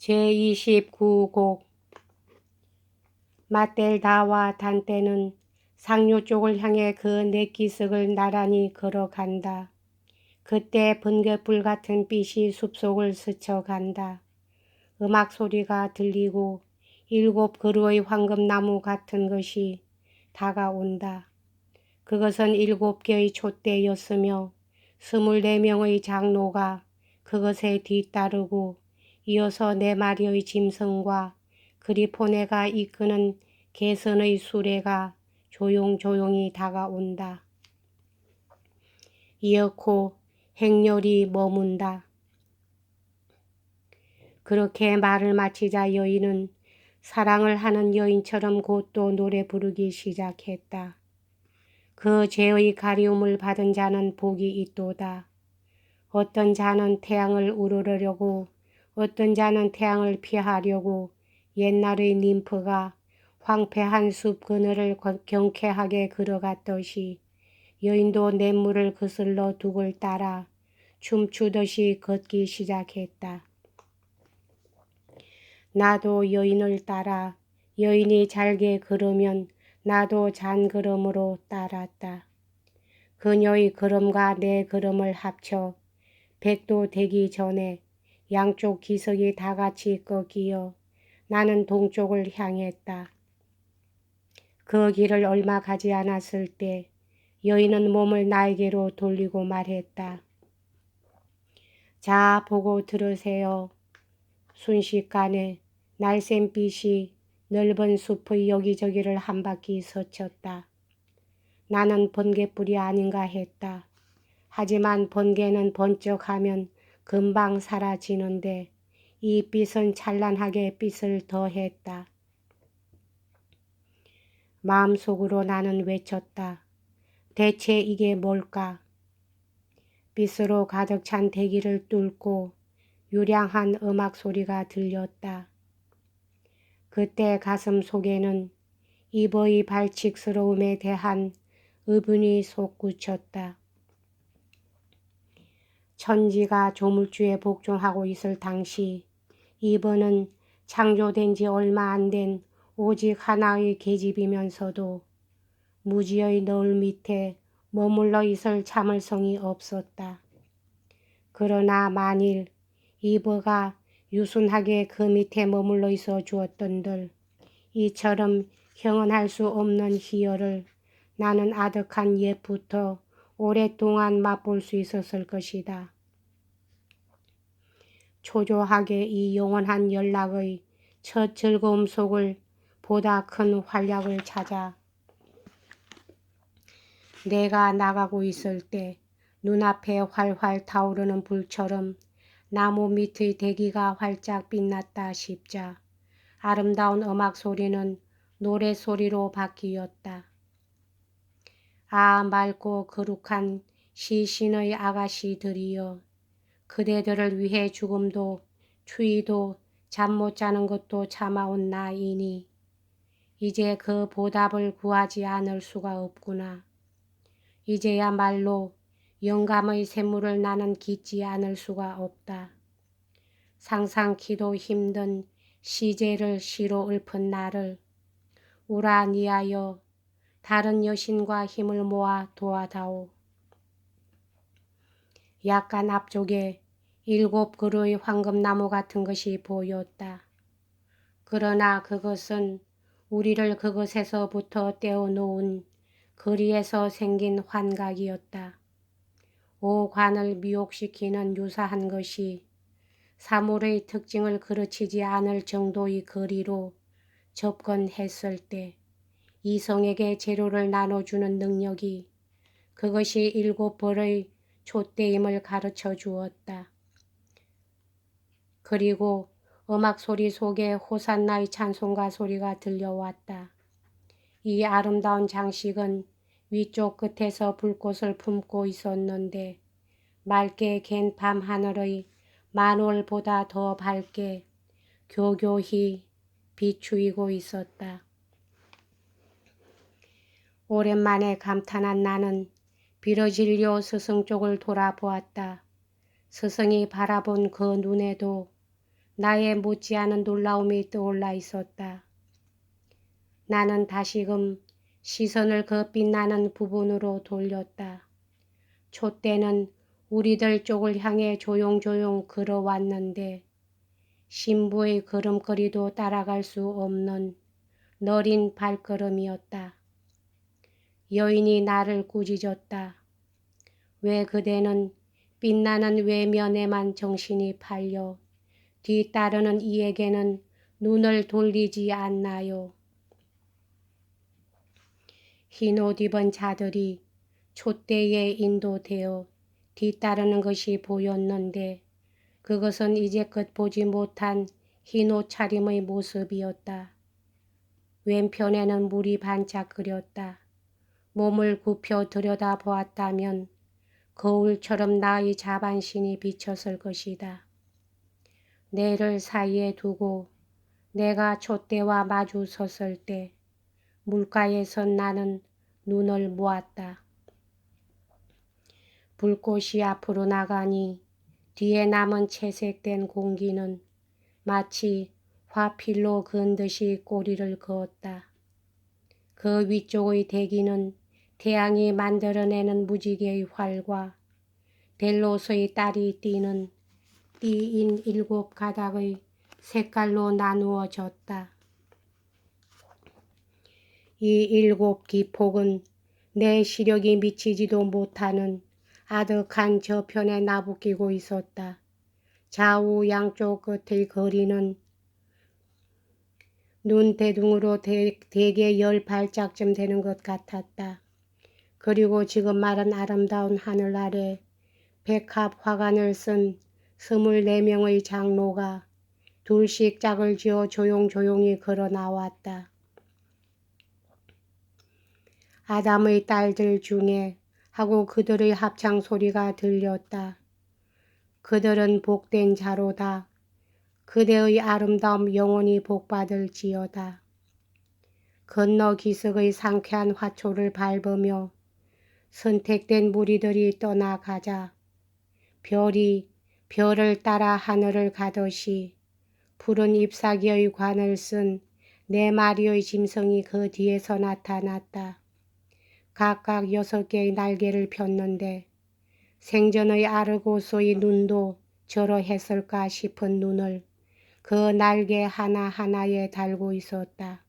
제29곡 마텔다와 단테는 상류 쪽을 향해 그 내기석을 나란히 걸어간다. 그때 번개불 같은 빛이 숲속을 스쳐간다. 음악 소리가 들리고 일곱 그루의 황금나무 같은 것이 다가온다. 그것은 일곱 개의 촛대였으며 스물네 명의 장로가 그것에 뒤따르고 이어서 네 마리의 짐승과 그리포네가 이끄는 개선의 수레가 조용조용히 다가온다. 이어코 행렬이 머문다. 그렇게 말을 마치자 여인은 사랑을 하는 여인처럼 곧 또 노래 부르기 시작했다. 그 죄의 가리움을 받은 자는 복이 있도다. 어떤 자는 태양을 우러르려고 어떤 자는 태양을 피하려고 옛날의 님프가 황폐한 숲 그늘을 경쾌하게 걸어갔듯이 여인도 냇물을 거슬러 둑을 따라 춤추듯이 걷기 시작했다. 나도 여인을 따라 여인이 잘게 걸으면 나도 잔걸음으로 따랐다. 그녀의 걸음과 내 걸음을 합쳐 백도 되기 전에 양쪽 기석이 다 같이 꺾이어 나는 동쪽을 향했다. 그 길을 얼마 가지 않았을 때 여인은 몸을 나에게로 돌리고 말했다. 자, 보고 들으세요. 순식간에 날쌘빛이 넓은 숲의 여기저기를 한 바퀴 서쳤다. 나는 번개불이 아닌가 했다. 하지만 번개는 번쩍하면 금방 사라지는데 이 빛은 찬란하게 빛을 더했다. 마음속으로 나는 외쳤다. 대체 이게 뭘까? 빛으로 가득 찬 대기를 뚫고 유량한 음악 소리가 들렸다. 그때 가슴 속에는 이버의 발칙스러움에 대한 의분이 솟구쳤다. 천지가 조물주에 복종하고 있을 당시 이번은 창조된 지 얼마 안 된 오직 하나의 계집이면서도 무지의 너울 밑에 머물러 있을 참을성이 없었다. 그러나 만일 이버가 유순하게 그 밑에 머물러 있어 주었던들 이처럼 형언할 수 없는 희열을 나는 아득한 옛부터 오랫동안 맛볼 수 있었을 것이다. 초조하게 이 영원한 연락의 첫 즐거움 속을 보다 큰 활약을 찾아 내가 나가고 있을 때 눈앞에 활활 타오르는 불처럼 나무 밑의 대기가 활짝 빛났다 싶자 아름다운 음악 소리는 노래 소리로 바뀌었다. 아 맑고 거룩한 시신의 아가씨들이여 그대들을 위해 죽음도 추위도 잠 못 자는 것도 참아온 나이니 이제 그 보답을 구하지 않을 수가 없구나. 이제야말로 영감의 샘물을 나는 깃지 않을 수가 없다. 상상키도 힘든 시제를 시로 읊은 나를 우라니하여 다른 여신과 힘을 모아 도와다오. 약간 앞쪽에 일곱 그루의 황금나무 같은 것이 보였다. 그러나 그것은 우리를 그것에서부터 떼어놓은 거리에서 생긴 환각이었다. 오관을 미혹시키는 유사한 것이 사물의 특징을 그르치지 않을 정도의 거리로 접근했을 때 이성에게 재료를 나눠주는 능력이 그것이 일곱 벌의 촛대임을 가르쳐 주었다. 그리고 음악 소리 속에 호산나의 찬송가 소리가 들려왔다. 이 아름다운 장식은 위쪽 끝에서 불꽃을 품고 있었는데 맑게 갠 밤하늘의 만월보다 더 밝게 교교히 비추이고 있었다. 오랜만에 감탄한 나는 나의 못지않은 놀라움이 떠올라 있었다. 나는 다시금 시선을 그 빛나는 부분으로 돌렸다. 촛대는 우리들 쪽을 향해 조용조용 걸어왔는데 신부의 걸음걸이도 따라갈 수 없는 너린 발걸음이었다. 여인이 나를 꾸짖었다. 왜 그대는 빛나는 외면에만 정신이 팔려 뒤따르는 이에게는 눈을 돌리지 않나요? 흰 옷 입은 자들이 촛대에 인도되어 뒤따르는 것이 보였는데 그것은 이제껏 보지 못한 흰 옷차림의 모습이었다. 왼편에는 물이 반짝거렸다. 몸을 굽혀 들여다 보았다면 거울처럼 나의 자반신이 비쳤을 것이다. 내를 사이에 두고 내가 촛대와 마주 섰을 때 물가에 선 나는 눈을 모았다. 불꽃이 앞으로 나가니 뒤에 남은 채색된 공기는 마치 화필로 그은 듯이 꼬리를 그었다. 그 위쪽의 대기는 태양이 만들어내는 무지개의 활과 델로스의 딸이 띠는 띠인 일곱 가닥의 색깔로 나누어졌다. 이 일곱 기폭은 내 시력이 미치지도 못하는 아득한 저편에 나부끼고 있었다. 좌우 양쪽 끝의 거리는 눈 대둥으로 대, 대개 열 발짝쯤 되는 것 같았다. 그리고 지금 말은 아름다운 하늘 아래 백합 화관을 쓴 스물네 명의 장로가 둘씩 짝을 지어 조용조용히 걸어 나왔다. 아담의 딸들 중에 하고 그들의 합창 소리가 들렸다. 그들은 복된 자로다. 그대의 아름다움 영원히 복받을지어다. 건너 기슭의 상쾌한 화초를 밟으며 선택된 무리들이 떠나가자 별이 별을 따라 하늘을 가듯이 푸른 잎사귀의 관을 쓴 네 마리의 짐승이 그 뒤에서 나타났다. 각각 여섯 개의 날개를 폈는데 생전의 아르고스의 눈도 저러했을까 싶은 눈을 그 날개 하나하나에 달고 있었다.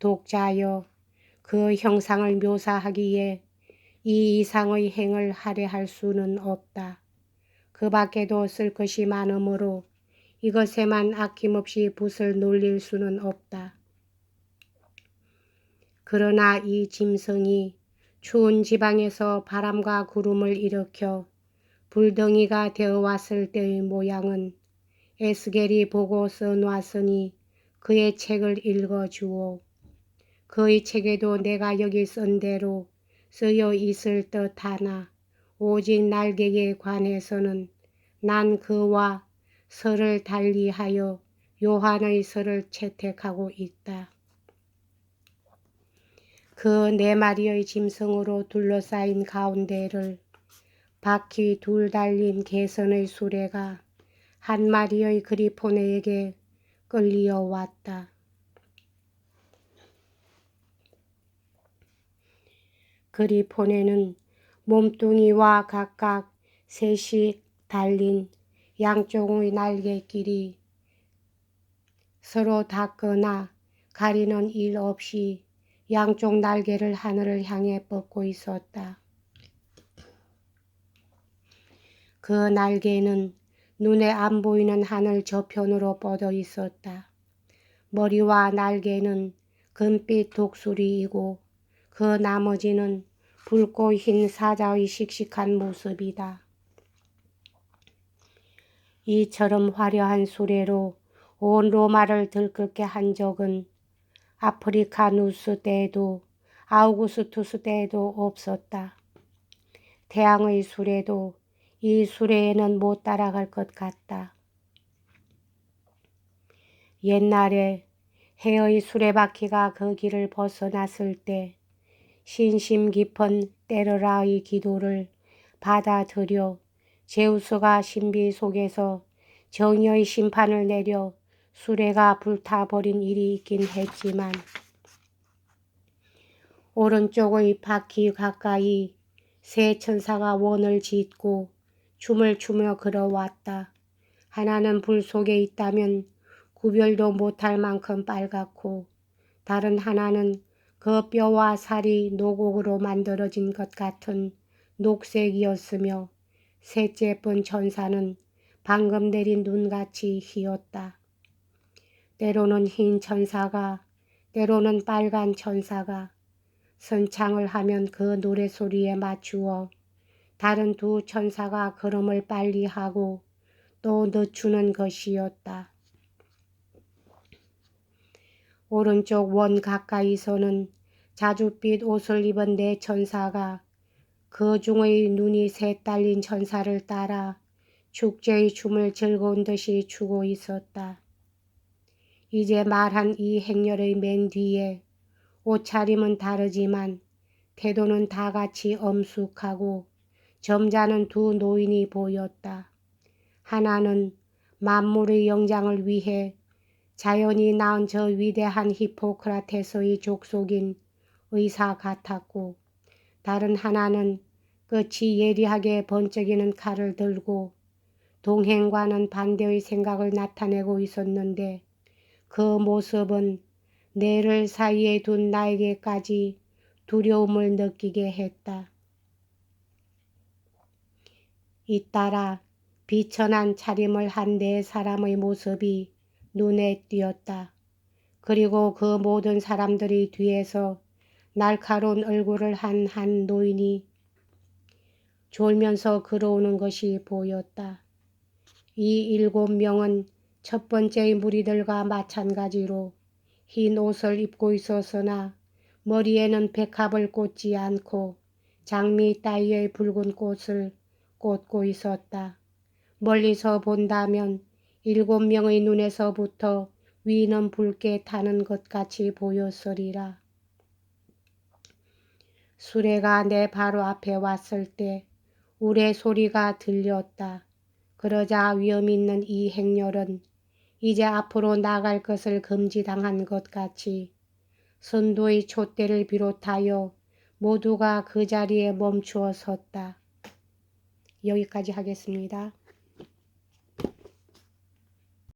독자여 그 형상을 묘사하기에 이 이상의 행을 할애할 수는 없다. 그 밖에도 쓸 것이 많으므로 이것에만 아낌없이 붓을 놀릴 수는 없다. 그러나 이 짐승이 추운 지방에서 바람과 구름을 일으켜 불덩이가 되어 왔을 때의 모양은 에스겔이 보고 써놓았으니 그의 책을 읽어주오. 그의 책에도 내가 여기 쓴 대로 쓰여 있을 듯 하나 오직 날개에 관해서는 난 그와 설을 달리하여 요한의 설을 채택하고 있다. 그 네 마리의 짐승으로 둘러싸인 가운데를 바퀴 둘 달린 개선의 수레가 한 마리의 그리포네에게 끌리어 왔다. 그리포네는 몸뚱이와 각각 셋이 달린 양쪽의 날개끼리 서로 닿거나 가리는 일 없이 양쪽 날개를 하늘을 향해 뻗고 있었다. 그 날개는 눈에 안 보이는 하늘 저편으로 뻗어 있었다. 머리와 날개는 금빛 독수리이고 그 나머지는 붉고 흰 사자의 씩씩한 모습이다. 이처럼 화려한 수레로 온 로마를 들끓게 한 적은 아프리카 누스 때에도 아우구스투스 때에도 없었다. 태양의 수레도 이 수레에는 못 따라갈 것 같다. 옛날에 해의 수레바퀴가 그 길을 벗어났을 때 신심 깊은 때르라의 기도를 받아들여 제우스가 신비 속에서 정의의 심판을 내려 수레가 불타버린 일이 있긴 했지만 오른쪽의 바퀴 가까이 새 천사가 원을 짓고 춤을 추며 걸어왔다. 하나는 불 속에 있다면 구별도 못할 만큼 빨갛고 다른 하나는 그 뼈와 살이 노곡으로 만들어진 것 같은 녹색이었으며 셋째 번 천사는 방금 내린 눈같이 희었다. 때로는 흰 천사가 때로는 빨간 천사가 선창을 하면 그 노래소리에 맞추어 다른 두 천사가 걸음을 빨리 하고 또 늦추는 것이었다. 오른쪽 원 가까이서는 자줏빛 옷을 입은 네 천사가 그 중의 눈이 새 딸린 천사를 따라 축제의 춤을 즐거운 듯이 추고 있었다. 이제 말한 이 행렬의 맨 뒤에 옷차림은 다르지만 태도는 다 같이 엄숙하고 점잖은 두 노인이 보였다. 하나는 만물의 영장을 위해 자연이 낳은 저 위대한 히포크라테스의 족속인 의사 같았고 다른 하나는 끝이 예리하게 번쩍이는 칼을 들고 동행과는 반대의 생각을 나타내고 있었는데 그 모습은 뇌를 사이에 둔 나에게까지 두려움을 느끼게 했다. 잇따라 비천한 차림을 한 네 사람의 모습이 눈에 띄었다. 그리고 그 모든 사람들이 뒤에서 날카로운 얼굴을 한 한 노인이 졸면서 걸어오는 것이 보였다. 이 일곱 명은 첫 번째의 무리들과 마찬가지로 흰 옷을 입고 있었으나 머리에는 백합을 꽂지 않고 장미 따위의 붉은 꽃을 꽂고 있었다. 멀리서 본다면 일곱 명의 눈에서부터 위는 붉게 타는 것 같이 보였으리라. 수레가 내 바로 앞에 왔을 때 우레 소리가 들렸다. 그러자 위험 있는 이 행렬은 이제 앞으로 나갈 것을 금지당한 것 같이 선도의 촛대를 비롯하여 모두가 그 자리에 멈추어 섰다. 여기까지 하겠습니다.